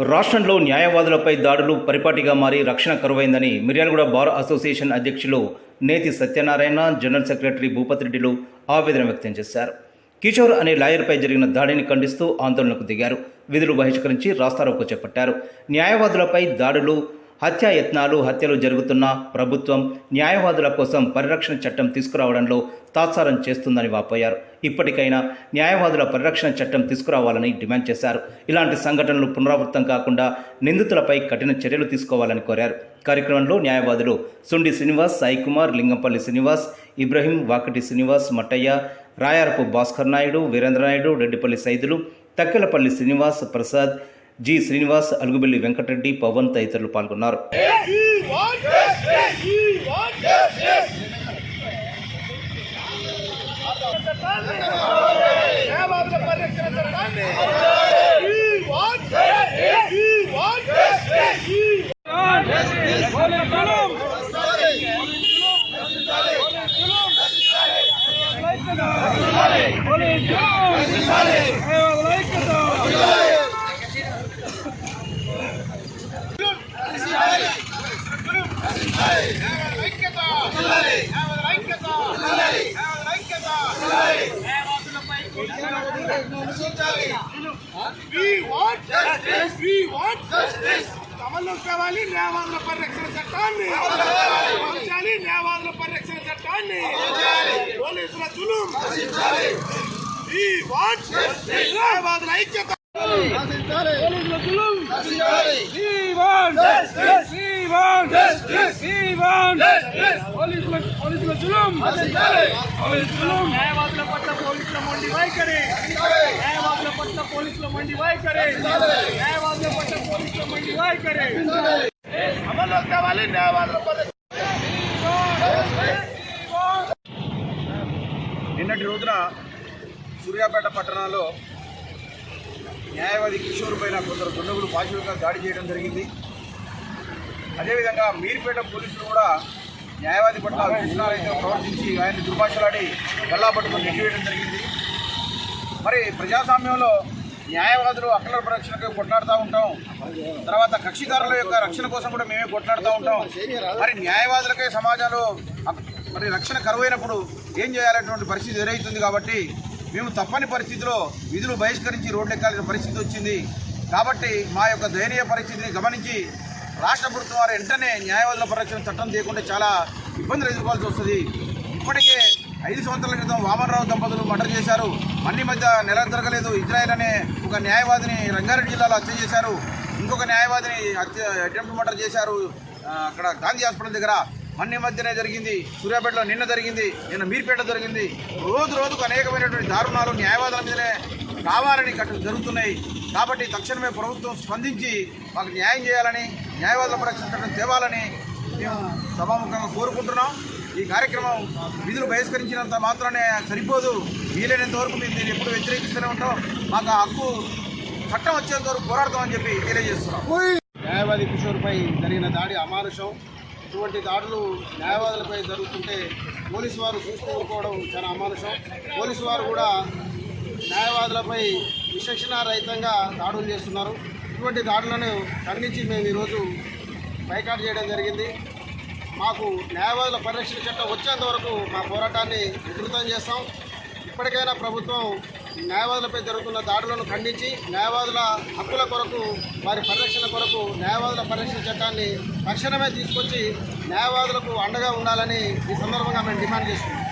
రాష్ట్రంలో న్యాయవాదులపై దాడులు పరిపాటిగా మారి రక్షణ కరువైందని మిర్యాలగూడ బార్ అసోసియేషన్ అధ్యక్షులు నేతి సత్యనారాయణ జనరల్ సెక్రటరీ భూపతిరెడ్డిలు ఆవేదన వ్యక్తం చేశారు. కిషోర్ అనే లాయర్పై జరిగిన దాడిని ఖండిస్తూ ఆందోళనకు దిగారు. విధులు బహిష్కరించి రాస్తారోకో చేపట్టారు. న్యాయవాదులపై దాడులు హత్యాయత్నాలు హత్యలు జరుగుతున్న ప్రభుత్వం న్యాయవాదుల కోసం పరిరక్షణ చట్టం తీసుకురావడంలో తాత్సారం చేస్తుందని వాపోయారు. ఇప్పటికైనా న్యాయవాదుల పరిరక్షణ చట్టం తీసుకురావాలని డిమాండ్ చేశారు. ఇలాంటి సంఘటనలు పునరావృతం కాకుండా నిందితులపై కఠిన చర్యలు తీసుకోవాలని కోరారు. కార్యక్రమంలో న్యాయవాదులు సుండి శ్రీనివాస్ సాయికుమార్ లింగంపల్లి శ్రీనివాస్ ఇబ్రహీం వాకటి శ్రీనివాస్ మట్టయ్య రాయారపు భాస్కర్ నాయుడు వీరేంద్ర నాయుడు రెడ్డిపల్లి సైదులు తక్కెలపల్లి శ్రీనివాస్ ప్రసాద్ జి శ్రీనివాస్ అలుగుబెల్లి వెంకటరెడ్డి పవన్ తదితరులు పాల్గొన్నారు పరిరక్షణ చట్టాన్ని We want We want ఐక్యత న్యాయవాదుల ఐక్యత న్యాయవాదుల ఐక్యత We want justice. We want justice. అమలు కావాలి న్యాయవాదుల పరిరక్షణ చట్టాన్ని పంచాలి న్యాయవాదుల పరిరక్షణ చట్టాన్ని పోలీసుల justice. న్యాయవాదుల ఐక్యత పోలీసుల justice. పోలీసుల పోలీసుల జులుం పోలీసుల న్యాయవాదుల పట్ల పోలీసుల మొండి వైఖరి నిన్నటి రోజున సూర్యాపేట పట్టణంలో న్యాయవాది కిషోర్ పైన కొందరు దుండగులు పాశువులుగా దాడి చేయడం జరిగింది. అదేవిధంగా మీర్పేట పోలీసులు కూడా న్యాయవాది పట్ల కృష్ణారైతే ప్రవర్తించి ఆయన్ని దుర్భాషలాడి గల్లా నెట్టివేయడం జరిగింది. మరి ప్రజాస్వామ్యంలో న్యాయవాదులు అక్కల రక్షణకు కొట్లాడుతూ ఉంటాం. తర్వాత కక్షిదారుల యొక్క రక్షణ కోసం కూడా మేమే కొట్లాడుతూ ఉంటాం. మరి న్యాయవాదులకే సమాజంలో మరి రక్షణ కరువైనప్పుడు ఏం చేయాలనేటువంటి పరిస్థితి ఎదురవుతుంది కాబట్టి మేము తప్పని పరిస్థితిలో విధులు బహిష్కరించి రోడ్డు ఎక్కాల్సిన పరిస్థితి వచ్చింది. కాబట్టి మా యొక్క దయనీయ పరిస్థితిని గమనించి రాష్ట్ర ప్రభుత్వం వారు వెంటనే న్యాయవాదుల పరిరక్షణ చట్టం చేయకుండా చాలా ఇబ్బందులు ఎదుర్కోవాల్సి వస్తుంది. ఇప్పటికే ఐదు సంవత్సరాల క్రితం వామనరావు దంపతులు మర్డర్ చేశారు. మన్ని మధ్య నెల జరగలేదు ఇజ్రాయెల్ అనే ఒక న్యాయవాదిని రంగారెడ్డి జిల్లాలో హత్య చేశారు. ఇంకొక న్యాయవాదిని హత్య అటెంప్ట్ మర్డర్ చేశారు అక్కడ గాంధీ హాస్పిటల్ దగ్గర. మన్ని మధ్యనే జరిగింది. సూర్యాపేటలో నిన్న జరిగింది. నిన్న మీర్పేట జరిగింది. రోజు రోజుకు అనేకమైనటువంటి దారుణాలు న్యాయవాదుల మీదనే కావాలని కట్టు జరుగుతున్నాయి. కాబట్టి తక్షణమే ప్రభుత్వం స్పందించి మాకు న్యాయం చేయాలని న్యాయవాదుల పరిరక్షణ తేవాలని సభాముఖంగా కోరుకుంటున్నాం. ఈ కార్యక్రమం విధులు బహిష్కరించినంత మాత్రమే సరిపోదు. వీలైనంత వరకు మేము దీన్ని ఎప్పుడు వ్యతిరేకిస్తూనే ఉంటాం. మాకు హక్కు చట్టం వచ్చేంత వరకు పోరాడతామని చెప్పి తెలియజేస్తున్నాం. న్యాయవాది కిషోర్పై జరిగిన దాడి అమానుషం. ఇటువంటి దాడులు న్యాయవాదులపై జరుగుతుంటే పోలీసు వారు చూస్తూ ఊరుకోవడం చాలా అమానుషం. పోలీసు వారు కూడా న్యాయవాదులపై విచక్షణ రహితంగా దాడులు చేస్తున్నారు. ఇటువంటి దాడులను ఖండించి మేము ఈరోజు బైకాట్ చేయడం జరిగింది. మాకు న్యాయవాదుల పరిరక్షణ చట్టం వచ్చేంత వరకు మా పోరాటాన్ని విస్తృతం చేస్తాం. ఇప్పటికైనా ప్రభుత్వం న్యాయవాదులపై జరుగుతున్న దాడులను ఖండించి న్యాయవాదుల హక్కుల కొరకు వారి పరిరక్షణ కొరకు న్యాయవాదుల పరిరక్షణ చట్టాన్ని తక్షణమే తీసుకొచ్చి న్యాయవాదులకు అండగా ఉండాలని ఈ సందర్భంగా మేము డిమాండ్ చేస్తున్నాం.